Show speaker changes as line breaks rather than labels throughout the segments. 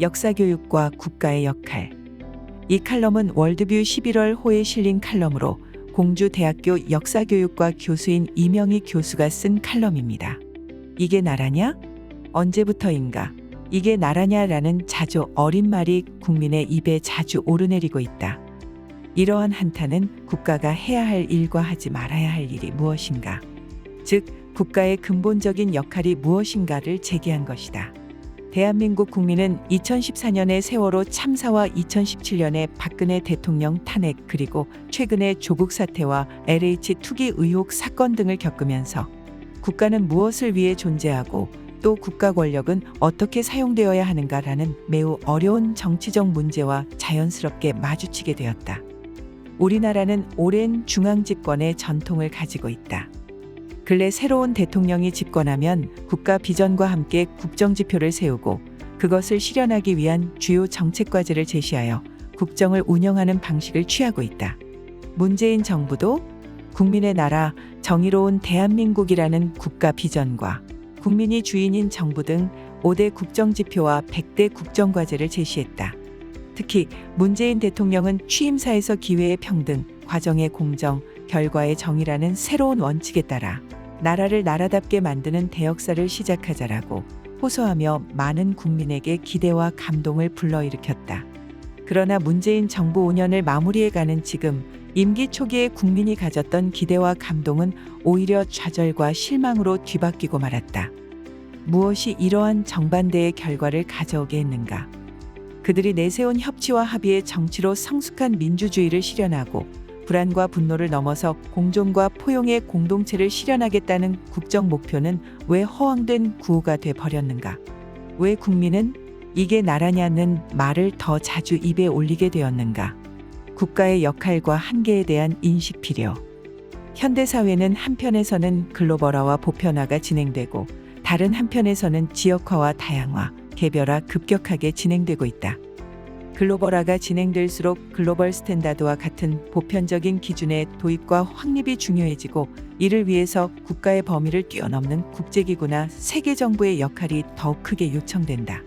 역사교육과 국가의 역할. 이 칼럼은 월드뷰 11월 호에 실린 칼럼으로 공주대학교 역사교육과 교수인 이명희 교수가 쓴 칼럼입니다. 이게 나라냐? 언제부터인가? 이게 나라냐라는 자주 어린 말이 국민의 입에 자주 오르내리고 있다. 이러한 한탄은 국가가 해야 할 일과 하지 말아야 할 일이 무엇인가? 즉, 국가의 근본적인 역할이 무엇인가를 제기한 것이다. 대한민국 국민은 2014년의 세월호 참사와 2017년의 박근혜 대통령 탄핵 그리고 최근의 조국 사태와 LH 투기 의혹 사건 등을 겪으면서 국가는 무엇을 위해 존재하고 또 국가 권력은 어떻게 사용되어야 하는가라는 매우 어려운 정치적 문제와 자연스럽게 마주치게 되었다. 우리나라는 오랜 중앙 집권의 전통을 가지고 있다. 근래 새로운 대통령이 집권하면 국가 비전과 함께 국정 지표를 세우고 그것을 실현하기 위한 주요 정책 과제를 제시하여 국정을 운영하는 방식을 취하고 있다. 문재인 정부도 국민의 나라, 정의로운 대한민국이라는 국가 비전과 국민이 주인인 정부 등 5대 국정 지표와 100대 국정 과제를 제시했다. 특히 문재인 대통령은 취임사에서 기회의 평등, 과정의 공정, 결과의 정의라는 새로운 원칙에 따라 나라를 나라답게 만드는 대역사를 시작하자라고 호소하며 많은 국민에게 기대와 감동을 불러일으켰다. 그러나 문재인 정부 5년을 마무리해가는 지금 임기 초기에 국민이 가졌던 기대와 감동은 오히려 좌절과 실망으로 뒤바뀌고 말았다. 무엇이 이러한 정반대의 결과를 가져오게 했는가? 그들이 내세운 협치와 합의의 정치로 성숙한 민주주의를 실현하고 불안과 분노를 넘어서 공존과 포용의 공동체를 실현하겠다는 국정 목표는 왜 허황된 구호가 돼 버렸는가? 왜 국민은 이게 나라냐는 말을 더 자주 입에 올리게 되었는가? 국가의 역할과 한계에 대한 인식 필요. 현대 사회는 한편에서는 글로벌화와 보편화가 진행되고 다른 한편에서는 지역화와 다양화, 개별화 급격하게 진행되고 있다. 글로벌화가 진행될수록 글로벌 스탠다드와 같은 보편적인 기준의 도입과 확립이 중요해지고 이를 위해서 국가의 범위를 뛰어넘는 국제기구나 세계 정부의 역할이 더욱 크게 요청된다.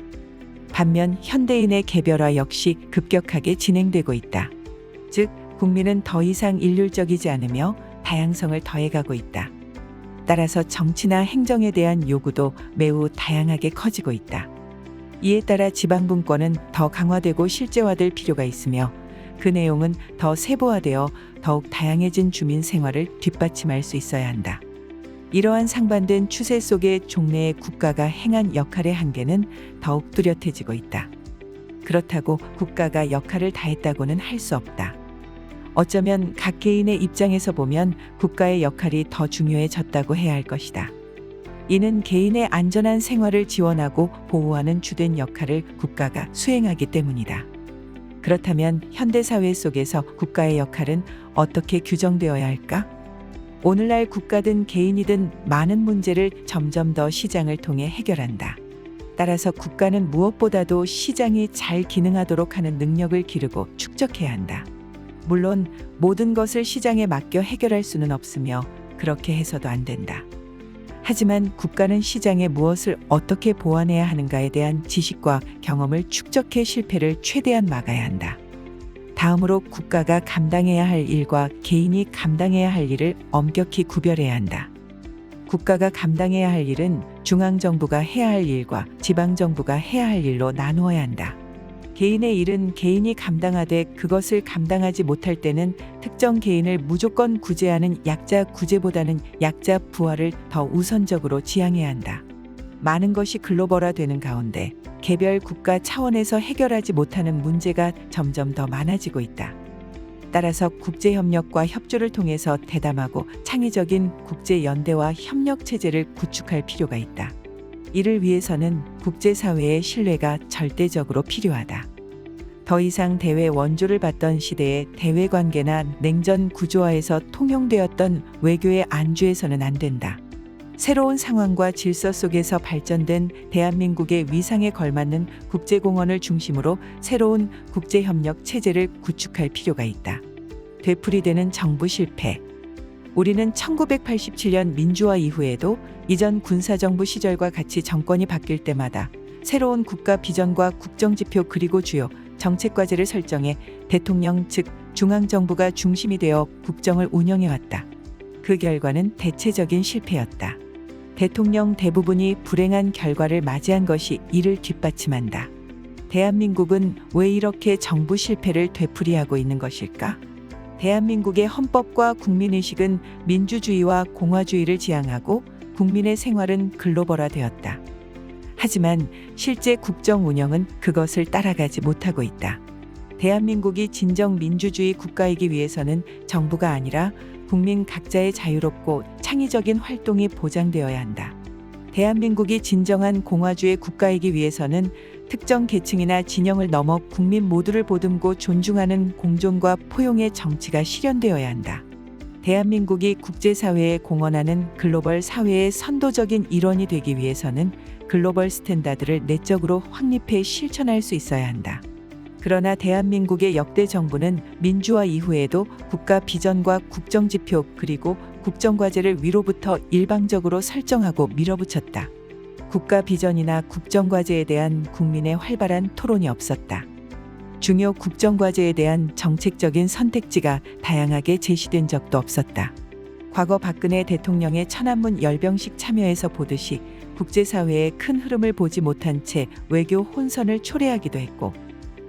반면 현대인의 개별화 역시 급격하게 진행되고 있다. 즉, 국민은 더 이상 일률적이지 않으며 다양성을 더해가고 있다. 따라서 정치나 행정에 대한 요구도 매우 다양하게 커지고 있다. 이에 따라 지방분권은 더 강화되고 실제화될 필요가 있으며 그 내용은 더 세부화되어 더욱 다양해진 주민 생활을 뒷받침할 수 있어야 한다. 이러한 상반된 추세 속에 종래의 국가가 행한 역할의 한계는 더욱 뚜렷해지고 있다. 그렇다고 국가가 역할을 다했다고는 할 수 없다. 어쩌면 각 개인의 입장에서 보면 국가의 역할이 더 중요해졌다고 해야 할 것이다. 이는 개인의 안전한 생활을 지원하고 보호하는 주된 역할을 국가가 수행하기 때문이다. 그렇다면 현대 사회 속에서 국가의 역할은 어떻게 규정되어야 할까? 오늘날 국가든 개인이든 많은 문제를 점점 더 시장을 통해 해결한다. 따라서 국가는 무엇보다도 시장이 잘 기능하도록 하는 능력을 기르고 축적해야 한다. 물론 모든 것을 시장에 맡겨 해결할 수는 없으며 그렇게 해서도 안 된다. 하지만 국가는 시장에 무엇을 어떻게 보완해야 하는가에 대한 지식과 경험을 축적해 실패를 최대한 막아야 한다. 다음으로 국가가 감당해야 할 일과 개인이 감당해야 할 일을 엄격히 구별해야 한다. 국가가 감당해야 할 일은 중앙정부가 해야 할 일과 지방정부가 해야 할 일로 나누어야 한다. 개인의 일은 개인이 감당하되 그것을 감당하지 못할 때는 특정 개인을 무조건 구제하는 약자 구제보다는 약자 부활을 더 우선적으로 지향해야 한다. 많은 것이 글로벌화 되는 가운데 개별 국가 차원에서 해결하지 못하는 문제가 점점 더 많아지고 있다. 따라서 국제협력과 협조를 통해서 대담하고 창의적인 국제연대와 협력 체제를 구축할 필요가 있다. 이를 위해서는 국제사회의 신뢰가 절대적으로 필요하다. 더 이상 대외 원조를 받던 시대의 대외 관계나 냉전 구조화에서 통용되었던 외교의 안주에서는 안 된다. 새로운 상황과 질서 속에서 발전된 대한민국의 위상에 걸맞는 국제공헌을 중심으로 새로운 국제협력 체제를 구축할 필요가 있다. 되풀이되는 정부 실패. 우리는 1987년 민주화 이후에도 이전 군사정부 시절과 같이 정권이 바뀔 때마다 새로운 국가 비전과 국정지표 그리고 주요 정책 과제를 설정해 대통령 즉 중앙정부가 중심이 되어 국정을 운영해왔다. 그 결과는 대체적인 실패였다. 대통령 대부분이 불행한 결과를 맞이한 것이 이를 뒷받침한다. 대한민국은 왜 이렇게 정부 실패를 되풀이하고 있는 것일까? 대한민국의 헌법과 국민의식은 민주주의와 공화주의를 지향하고 국민의 생활은 글로벌화되었다. 하지만 실제 국정 운영은 그것을 따라가지 못하고 있다. 대한민국이 진정 민주주의 국가이기 위해서는 정부가 아니라 국민 각자의 자유롭고 창의적인 활동이 보장되어야 한다. 대한민국이 진정한 공화주의 국가이기 위해서는 특정 계층이나 진영을 넘어 국민 모두를 보듬고 존중하는 공존과 포용의 정치가 실현되어야 한다. 대한민국이 국제사회에 공헌하는 글로벌 사회의 선도적인 일원이 되기 위해서는 글로벌 스탠다드를 내적으로 확립해 실천할 수 있어야 한다. 그러나 대한민국의 역대 정부는 민주화 이후에도 국가 비전과 국정 지표 그리고 국정 과제를 위로부터 일방적으로 설정하고 밀어붙였다. 국가 비전이나 국정과제에 대한 국민의 활발한 토론이 없었다. 중요 국정과제에 대한 정책적인 선택지가 다양하게 제시된 적도 없었다. 과거 박근혜 대통령의 천안문 열병식 참여에서 보듯이 국제사회의 큰 흐름을 보지 못한 채 외교 혼선을 초래하기도 했고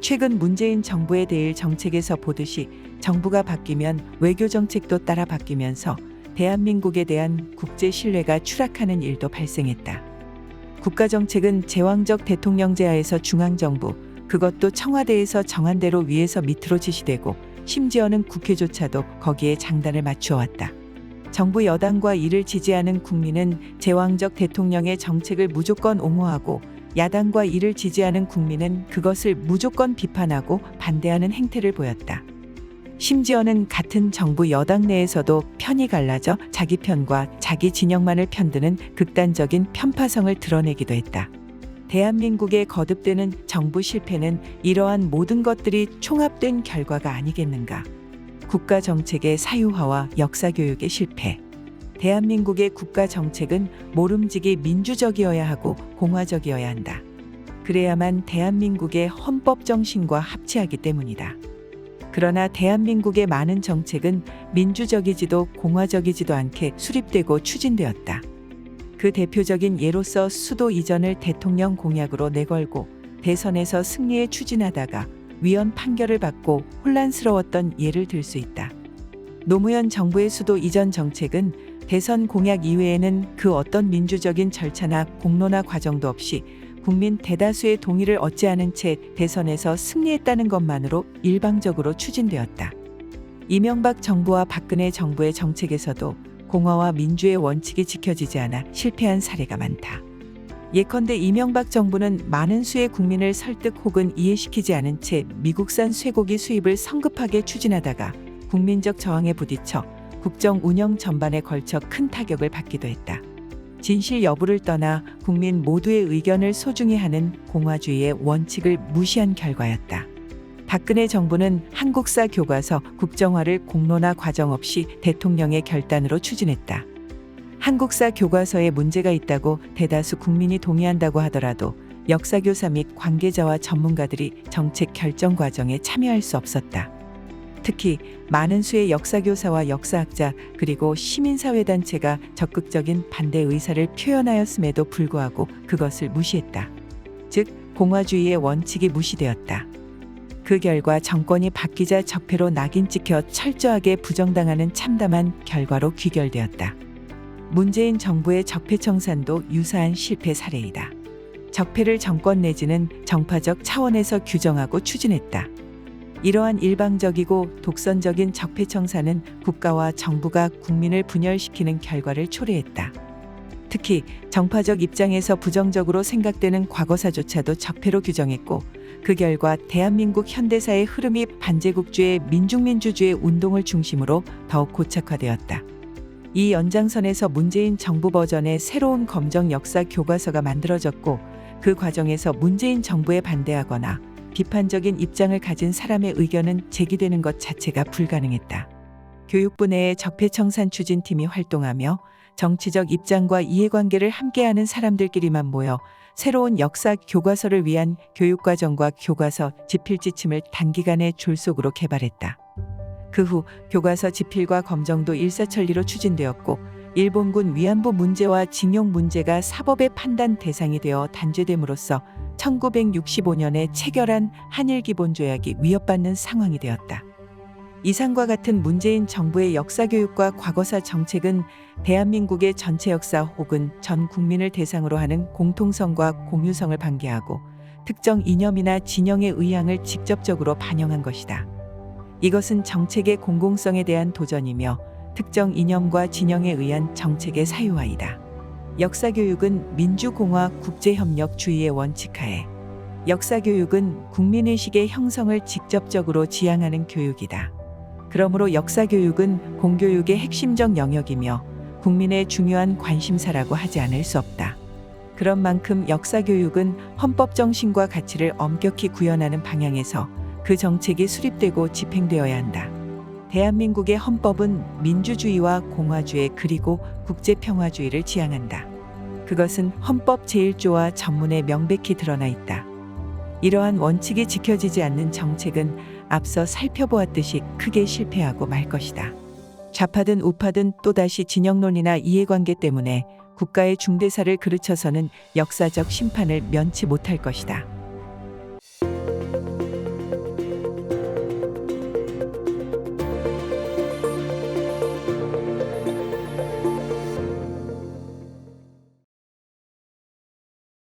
최근 문재인 정부에 대일 정책에서 보듯이 정부가 바뀌면 외교 정책도 따라 바뀌면서 대한민국에 대한 국제 신뢰가 추락하는 일도 발생했다. 국가 정책은 제왕적 대통령제 하에서 중앙정부, 그것도 청와대에서 정한 대로 위에서 밑으로 지시되고 심지어는 국회조차도 거기에 장단을 맞추어 왔다. 정부 여당과 이를 지지하는 국민은 제왕적 대통령의 정책을 무조건 옹호하고 야당과 이를 지지하는 국민은 그것을 무조건 비판하고 반대하는 행태를 보였다. 심지어는 같은 정부 여당 내에서도 편이 갈라져 자기 편과 자기 진영만을 편드는 극단적인 편파성을 드러내기도 했다. 대한민국의 거듭되는 정부 실패는 이러한 모든 것들이 총합된 결과가 아니겠는가. 국가 정책의 사유화와 역사 교육의 실패. 대한민국의 국가 정책은 모름지기 민주적이어야 하고 공화적이어야 한다. 그래야만 대한민국의 헌법 정신과 합치하기 때문이다. 그러나 대한민국의 많은 정책은 민주적이지도 공화적이지도 않게 수립되고 추진되었다. 그 대표적인 예로서 수도 이전을 대통령 공약으로 내걸고 대선에서 승리에 추진하다가 위헌 판결을 받고 혼란스러웠던 예를 들 수 있다. 노무현 정부의 수도 이전 정책은 대선 공약 이외에는 그 어떤 민주적인 절차나 공론화 과정도 없이 국민 대다수의 동의를 얻지 않은 채 대선에서 승리했다는 것만으로 일방적으로 추진되었다. 이명박 정부와 박근혜 정부의 정책에서도 공화와 민주의 원칙이 지켜지지 않아 실패한 사례가 많다. 예컨대 이명박 정부는 많은 수의 국민을 설득 혹은 이해시키지 않은 채 미국산 쇠고기 수입을 성급하게 추진하다가 국민적 저항에 부딪혀 국정 운영 전반에 걸쳐 큰 타격을 받기도 했다. 진실 여부를 떠나 국민 모두의 의견을 소중히 하는 공화주의의 원칙을 무시한 결과였다. 박근혜 정부는 한국사 교과서 국정화를 공론화 과정 없이 대통령의 결단으로 추진했다. 한국사 교과서에 문제가 있다고 대다수 국민이 동의한다고 하더라도 역사교사 및 관계자와 전문가들이 정책 결정 과정에 참여할 수 없었다. 특히 많은 수의 역사교사와 역사학자 그리고 시민사회단체가 적극적인 반대 의사를 표현하였음에도 불구하고 그것을 무시했다. 즉, 공화주의의 원칙이 무시되었다. 그 결과 정권이 바뀌자 적폐로 낙인 찍혀 철저하게 부정당하는 참담한 결과로 귀결되었다. 문재인 정부의 적폐 청산도 유사한 실패 사례이다. 적폐를 정권 내지는 정파적 차원에서 규정하고 추진했다. 이러한 일방적이고 독선적인 적폐 청산은 국가와 정부가 국민을 분열시키는 결과를 초래했다. 특히 정파적 입장에서 부정적으로 생각되는 과거사조차도 적폐로 규정했고 그 결과 대한민국 현대사의 흐름이 반제국주의 민중민주주의 운동을 중심으로 더욱 고착화되었다. 이 연장선에서 문재인 정부 버전의 새로운 검정 역사 교과서가 만들어졌고 그 과정에서 문재인 정부에 반대하거나 비판적인 입장을 가진 사람의 의견은 제기되는 것 자체가 불가능했다. 교육부 내에 적폐청산 추진팀이 활동하며 정치적 입장과 이해관계를 함께하는 사람들끼리만 모여 새로운 역사 교과서를 위한 교육과정과 교과서 지필 지침을 단기간에 졸속으로 개발했다. 그 후 교과서 지필과 검정도 일사천리로 추진되었고 일본군 위안부 문제와 징용 문제가 사법의 판단 대상이 되어 단죄됨으로써 1965년에 체결한 한일 기본 조약이 위협받는 상황이 되었다. 이상과 같은 문재인 정부의 역사교육과 과거사 정책은 대한민국의 전체 역사 혹은 전 국민을 대상으로 하는 공통성과 공유성을 반개하고 특정 이념이나 진영의 의향을 직접적으로 반영한 것이다. 이것은 정책의 공공성에 대한 도전이며 특정 이념과 진영에 의한 정책의 사유화이다. 역사교육은 민주공화 국제협력주의의 원칙하에 역사교육은 국민의식의 형성을 직접적으로 지향하는 교육이다. 그러므로 역사교육은 공교육의 핵심적 영역이며 국민의 중요한 관심사라고 하지 않을 수 없다. 그런 만큼 역사교육은 헌법 정신과 가치를 엄격히 구현하는 방향에서 그 정책이 수립되고 집행되어야 한다. 대한민국의 헌법은 민주주의와 공화주의 그리고 국제평화주의를 지향한다. 그것은 헌법 제1조와 전문에 명백히 드러나 있다. 이러한 원칙이 지켜지지 않는 정책은 앞서 살펴보았듯이 크게 실패하고 말 것이다. 좌파든 우파든 또다시 진영론이나 이해관계 때문에 국가의 중대사를 그르쳐서는 역사적 심판을 면치 못할 것이다.